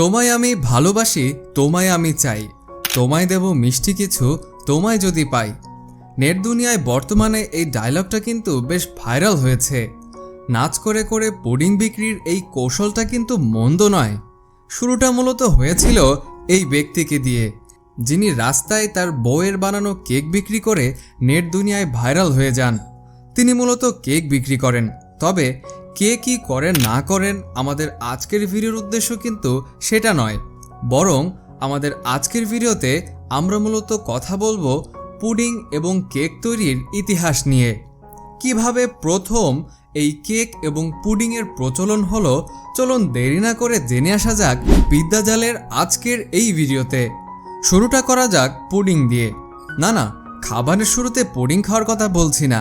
তোমায় আমি ভালোবাসি, তোমায় আমি চাই। তোমায় দেব মিষ্টি কিছু, তোমায় যদি পাই। নেট দুনিয়ায় বর্তমানে এই ডায়লগটা কিন্তু বেশ ভাইরাল হয়েছে। নাচ করে করে পুডিং বিক্রির এই কৌশলটা কিন্তু মন্দ নয়। শুরুটা মূলত হয়েছিল এই ব্যক্তিকে দিয়ে, যিনি রাস্তায় তার বউয়ের বানানো কেক বিক্রি করে নেট দুনিয়ায় ভাইরাল হয়ে যান। তিনি মূলত কেক বিক্রি করেন। তবে কে কি করেন, না করেন, আমাদের আজকের ভিডিওর উদ্দেশ্য কিন্তু সেটা নয়। বরং আমাদের আজকের ভিডিওতে আমরা মূলত কথা বলব পুডিং এবং কেক তৈরির ইতিহাস নিয়ে। কীভাবে প্রথম এই কেক এবং পুডিংয়ের প্রচলন হলো, চলুন দেরি না করে জেনে আসা যাক বিদ্যাজালের আজকের এই ভিডিওতে। শুরুটা করা যাক পুডিং দিয়ে। না না, খাবারের শুরুতে পুডিং খাওয়ার কথা বলছি না।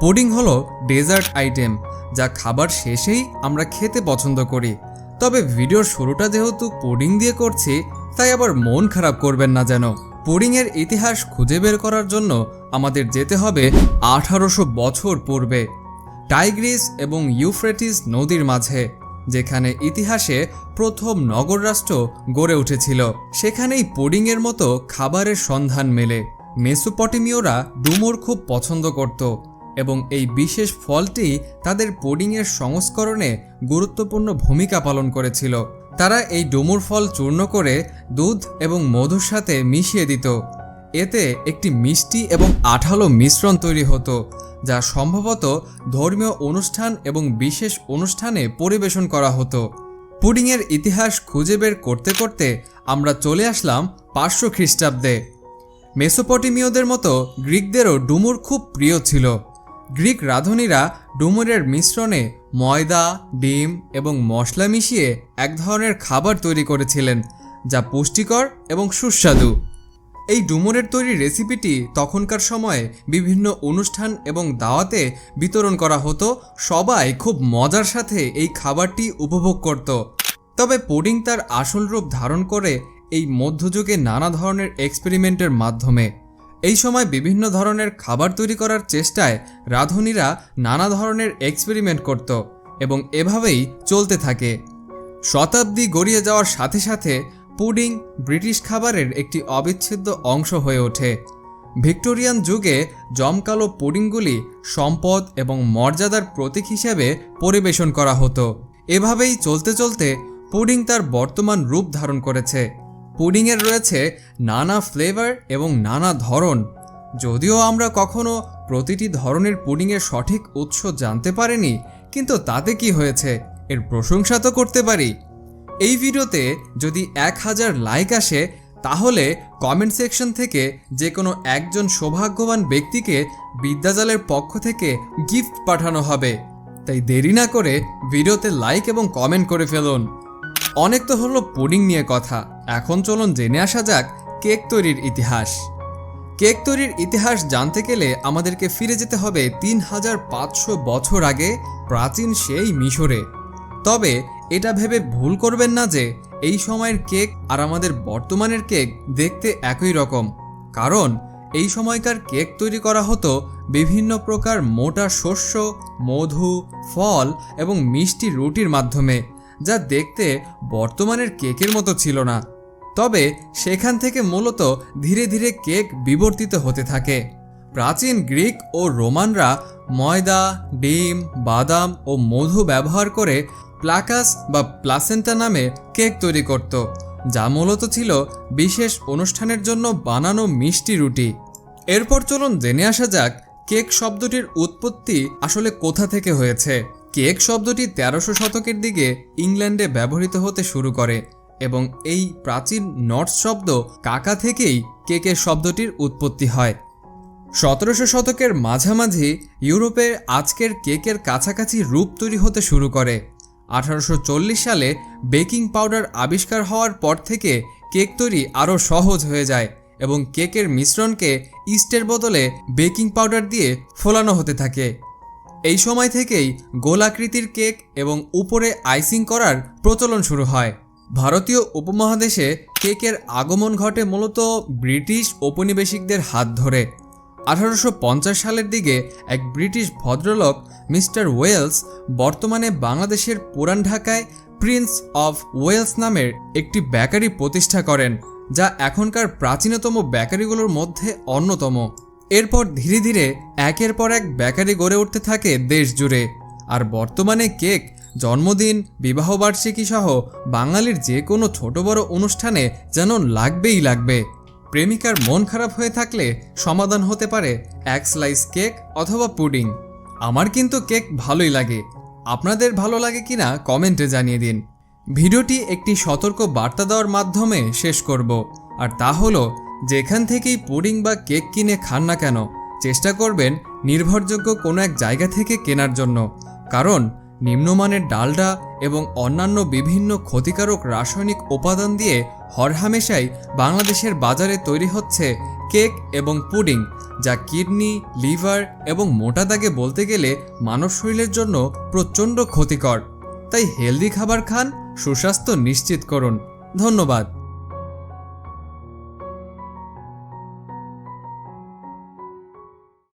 পুডিং হলো ডেজার্ট আইটেম। যা খাবার শেষেই আমরা খেতে পছন্দ করি। তবে ভিডিওর শুরুটা যেহেতু পুডিং দিয়ে করছি, তাই আবার মন খারাপ করবেন না যেন। পুডিংয়ের ইতিহাস খুঁজে বের করার জন্য আমাদের যেতে হবে আঠারোশো বছর পূর্বে টাইগ্রিস এবং ইউফ্রেটিস নদীর মাঝে, যেখানে ইতিহাসে প্রথম নগর রাষ্ট্র গড়ে উঠেছিল। সেখানেই পুডিংয়ের মতো খাবারের সন্ধান মেলে। মেসোপটেমীয়রা ডুমুর খুব পছন্দ করত। এবং এই বিশেষ ফলটি তাদের পুডিংয়ের সংস্করণে গুরুত্বপূর্ণ ভূমিকা পালন করেছিল। তারা এই ডুমুর ফল চূর্ণ করে দুধ এবং মধুর সাথে মিশিয়ে দিত। এতে একটি মিষ্টি এবং আঠালো মিশ্রণ তৈরি হতো, যা সম্ভবত ধর্মীয় অনুষ্ঠান এবং বিশেষ অনুষ্ঠানে পরিবেশন করা হতো। পুডিংয়ের ইতিহাস খুঁজে বের করতে করতে আমরা চলে আসলাম পাঁচশো খ্রিস্টাব্দে মেসোপটেমীয়দের মতো গ্রিকদেরও ডুমুর খুব প্রিয় ছিল। গ্রিক রাঁধুনিরা ডুমুরের মিশ্রণে ময়দা, ডিম এবং মশলা মিশিয়ে এক ধরনের খাবার তৈরি করেছিলেন, যা পুষ্টিকর এবং সুস্বাদু। এই ডুমুরের তৈরি রেসিপিটি তখনকার সময়ে বিভিন্ন অনুষ্ঠান এবং দাওয়াতে বিতরণ করা হতো। সবাই খুব মজার সাথে এই খাবারটি উপভোগ করত। তবে পুডিং তার আসল রূপ ধারণ করে এই মধ্যযুগে নানা ধরনের এক্সপেরিমেন্টের মাধ্যমে। এই সময় বিভিন্ন ধরনের খাবার তৈরি করার চেষ্টায় রাঁধুনিরা নানা ধরনের এক্সপেরিমেন্ট করত এবং এভাবেই চলতে থাকে। শতাব্দী গড়িয়ে যাওয়ার সাথে সাথে পুডিং ব্রিটিশ খাবারের একটি অবিচ্ছেদ্য অংশ হয়ে ওঠে। ভিক্টোরিয়ান যুগে জমকালো পুডিংগুলি সম্পদ এবং মর্যাদার প্রতীক হিসেবে পরিবেশন করা হতো। এভাবেই চলতে চলতে পুডিং তার বর্তমান রূপ ধারণ করেছে। পুডিংয়ের রয়েছে নানা ফ্লেভার এবং নানা ধরন। যদিও আমরা কখনো প্রতিটি ধরনের পুডিংয়ের সঠিক উৎস জানতে পারিনি, কিন্তু তাতে কি হয়েছে এর প্রশংসা তো করতে পারি। এই ভিডিওতে যদি এক হাজার লাইক আসে, তাহলে কমেন্ট সেকশন থেকে যে কোনো একজন সৌভাগ্যবান ব্যক্তিকে বিদ্যাজালের পক্ষ থেকে গিফট পাঠানো হবে। তাই দেরি না করে ভিডিওতে লাইক এবং কমেন্ট করে ফেলুন। অনেক তো হলো পুডিং নিয়ে কথা। এখন চলুন জেনে আসা যাক কেক তৈরির ইতিহাস। কেক তৈরির ইতিহাস জানতে গেলে আমাদেরকে ফিরে যেতে হবে তিন হাজার পাঁচশো বছর আগে প্রাচীন সেই মিশরে। তবে এটা ভেবে ভুল করবেন না যে এই সময়ের কেক আর আমাদের বর্তমানের কেক দেখতে একই রকম। কারণ এই সময়কার কেক তৈরি করা হতো বিভিন্ন প্রকার মোটা শস্য, মধু, ফল এবং মিষ্টি রুটির মাধ্যমে। যা দেখতে বর্তমানের কেকের মতো ছিল না। তবে সেখান থেকে মূলত ধীরে ধীরে কেক বিবর্তিত হতে থাকে। প্রাচীন গ্রিক ও রোমানরা ময়দা, ডিম, বাদাম ও মধু ব্যবহার করে প্লাকাস বা প্লাসেন্টা নামে কেক তৈরি করত, যা মূলত ছিল বিশেষ অনুষ্ঠানের জন্য বানানো মিষ্টি রুটি। এরপর চলুন জেনে আসা যাক কেক শব্দটির উৎপত্তি আসলে কোথা থেকে হয়েছে। কেক শব্দটি তেরোশো শতকের দিকে ইংল্যান্ডে ব্যবহৃত হতে শুরু করে এবং এই প্রাচীন নর্থ শব্দ কাকা থেকেই কেকের শব্দটির উৎপত্তি হয়। সতেরোশো শতকের মাঝামাঝি ইউরোপে আজকের কেকের কাছাকাছি রূপ তৈরি হতে শুরু করে। আঠারোশো চল্লিশ সালে বেকিং পাউডার আবিষ্কার হওয়ার পর থেকে কেক তৈরি আরও সহজ হয়ে যায় এবং কেকের মিশ্রণকে ইস্টের বদলে বেকিং পাউডার দিয়ে ফোলানো হতে থাকে। এই সময় থেকেই গোলাকৃতির কেক এবং উপরে আইসিং করার প্রচলন শুরু হয়। ভারতীয় উপমহাদেশে কেকের আগমন ঘটে মূলত ব্রিটিশ ঔপনিবেশিকদের হাত ধরে। আঠারোশো পঞ্চাশ সালের দিকে এক ব্রিটিশ ভদ্রলোক মিস্টার ওয়েলস বর্তমানে বাংলাদেশের পুরান ঢাকায় প্রিন্স অফ ওয়েলস নামের একটি বেকারি প্রতিষ্ঠা করেন, যা এখনকার প্রাচীনতম বেকারিগুলোর মধ্যে অন্যতম। এরপর ধীরে ধীরে একের পর এক বেকারি গড়ে উঠতে থাকে দেশ জুড়ে আর বর্তমানে কেক, জন্মদিন, বিবাহবার্ষিকী সহ বাঙালির যে কোনো ছোট বড় অনুষ্ঠানে যেন লাগবেই লাগবে। প্রেমিকার মন খারাপ হয়ে থাকলে সমাধান হতে পারে এক স্লাইস কেক অথবা পুডিং। আমার কিন্তু কেক ভালোই লাগে। আপনাদের ভালো লাগে কিনা কমেন্টে জানিয়ে দিন। ভিডিওটি একটি সতর্ক বার্তা দেওয়ার মাধ্যমে শেষ করব। আর তা হলো যেখান থেকেই পুডিং বা কেক কিনে খান না কেন, চেষ্টা করবেন নির্ভরযোগ্য কোনো এক জায়গা থেকে কেনার জন্য। কারণ, নিম্নমানের ডালডা এবং অন্যান্য বিভিন্ন ক্ষতিকারক রাসায়নিক উপাদান দিয়ে হরহামেশাই বাংলাদেশের বাজারে তৈরি হচ্ছে কেক এবং পুডিং, যা কিডনি, লিভার এবং মোটা দাগে বলতে গেলে মানব শরীরের জন্য প্রচণ্ড ক্ষতিকর। তাই হেলদি খাবার খান, সুস্বাস্থ্য নিশ্চিত করুন। ধন্যবাদ।